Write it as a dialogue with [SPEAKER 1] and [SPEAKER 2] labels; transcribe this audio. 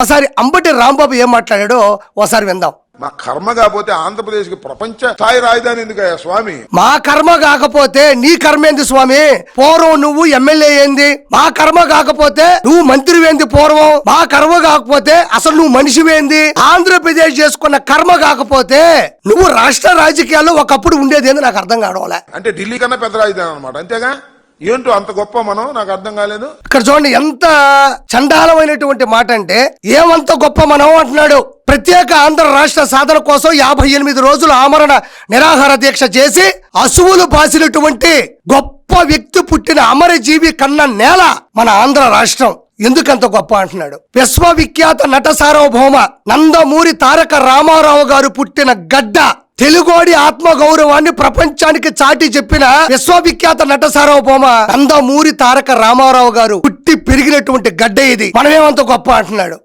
[SPEAKER 1] ఒకసారి అంబటి రాంబాబు ఏం మాట్లాడాడో ఒకసారి విందాం.
[SPEAKER 2] మా కర్మ కాకపోతే ఆంధ్రప్రదేశ్కి ప్రపంచ స్థాయి రాజధాని ఎందుకయ్యా స్వామి?
[SPEAKER 1] మా కర్మ కాకపోతే నీ కర్మ ఏంది స్వామి? పూర్వం నువ్వు ఎమ్మెల్యే ఏంది? మా కర్మ కాకపోతే నువ్వు మంత్రి ఏంది పూర్వం? మా కర్మ కాకపోతే అసలు నువ్వు మనిషివేంది ఆంధ్రప్రదేశ్ చేసుకున్న కర్మ కాకపోతే నువ్వు రాష్ట్ర రాజకీయాల్లో ఒకప్పుడు ఉండేది నాకు అర్థం కావడంలే
[SPEAKER 2] అంటే ఢిల్లీ కన్నా పెద్ద రాజధాని అనమాట అంతేగా? ఏంటో అంత గొప్ప మనం? నాకు అర్థం కాలేదు.
[SPEAKER 1] ఇక్కడ చూడండి ఎంత చండాలమైనటువంటి మాట అంటే ఏమంత గొప్ప మనం? అంటున్నాడు. ప్రత్యేక ఆంధ్ర రాష్ట్ర సాధన కోసం యాభై ఎనిమిది రోజులు ఆమరణ నిరాహార దీక్ష చేసి అసువులు బాసినటువంటి గొప్ప వ్యక్తి పుట్టిన అమరజీవి కన్న నేల మన ఆంధ్ర రాష్ట్రం. ఎందుకంత గొప్ప అంటున్నాడు. విశ్వవిఖ్యాత నట సార్వభౌమ నందమూరి తారక రామారావు గారు పుట్టిన గడ్డ తెలుగోడి ఆత్మ గౌరవాన్ని ప్రపంచానికి చాటి చెప్పిన విశ్వవిఖ్యాత నట సార్వభౌమ నందమూరి తారక రామారావు గారు పుట్టి పెరిగినటువంటి గడ్డ ఇది. మనమేమంత గొప్ప అంటున్నాడు.